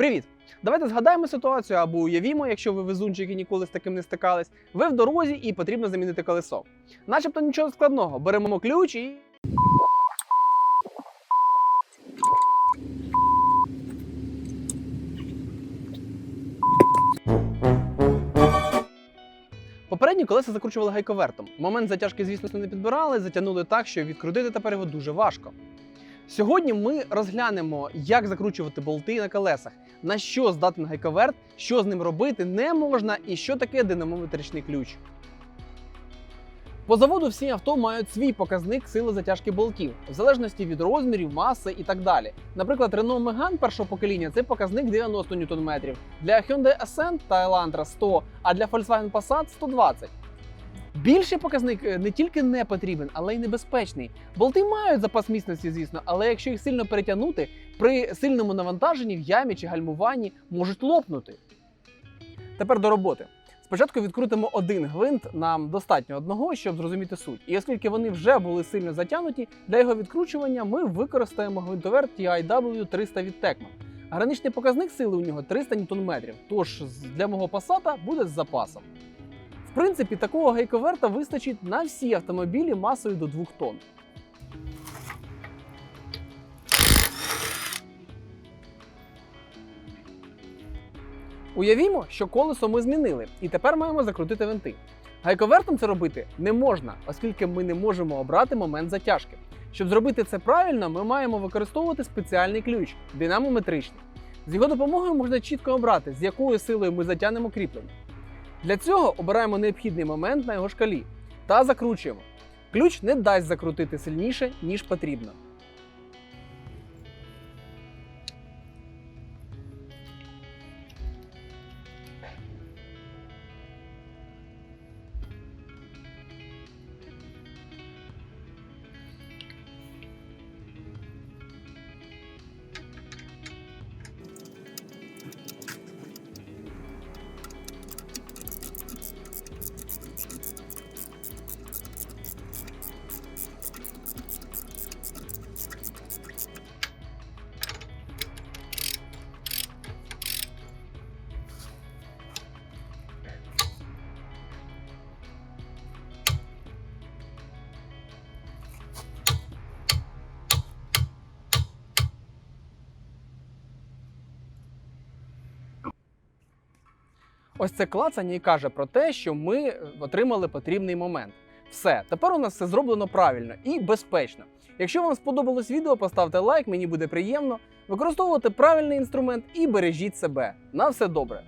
Привіт! Давайте згадаємо ситуацію або уявімо, якщо ви везунчики ніколи з таким не стикались. Ви в дорозі і потрібно замінити колесо. Начебто нічого складного. Беремо ключ і. Попередні колеса закручували гайковертом. Момент затяжки, звісно, не підбирали, затягнули так, що відкрутити тепер його дуже важко. Сьогодні ми розглянемо, як закручувати болти на колесах, на що здатен гайковерт, що з ним робити не можна і що таке динамометричний ключ. По заводу всі авто мають свій показник сили затяжки болтів, в залежності від розмірів, маси і так далі. Наприклад, Renault Megane першого покоління це показник 90 Нм, для Hyundai Accent та Elantra 100, а для Volkswagen Passat 120. Більший показник е, не тільки не потрібен, але й небезпечний. Болти мають запас міцності, звісно, але якщо їх сильно перетягнути, при сильному навантаженні в ямі чи гальмуванні можуть лопнути. Тепер до роботи. Спочатку відкрутимо один гвинт, нам достатньо одного, щоб зрозуміти суть. І оскільки вони вже були сильно затягнуті, для його відкручування ми використаємо гвинтовер TIW 300 від Tecma. Граничний показник сили у нього 300 Нм, тож для мого пасата буде з запасом. В принципі, такого гайковерта вистачить на всі автомобілі масою до 2 тонн. Уявімо, що колесо ми змінили, і тепер маємо закрутити винти. Гайковертом це робити не можна, оскільки ми не можемо обрати момент затяжки. Щоб зробити це правильно, ми маємо використовувати спеціальний ключ динамометричний. З його допомогою можна чітко обрати, з якою силою ми затягнемо кріплення. Для цього обираємо необхідний момент на його шкалі та закручуємо. Ключ не дасть закрутити сильніше, ніж потрібно. Ось це клацання і каже про те, що ми е, отримали потрібний момент. Все, тепер у нас все зроблено правильно і безпечно. Якщо вам сподобалось відео, поставте лайк, мені буде приємно. Використовуйте правильний інструмент і бережіть себе. На все добре!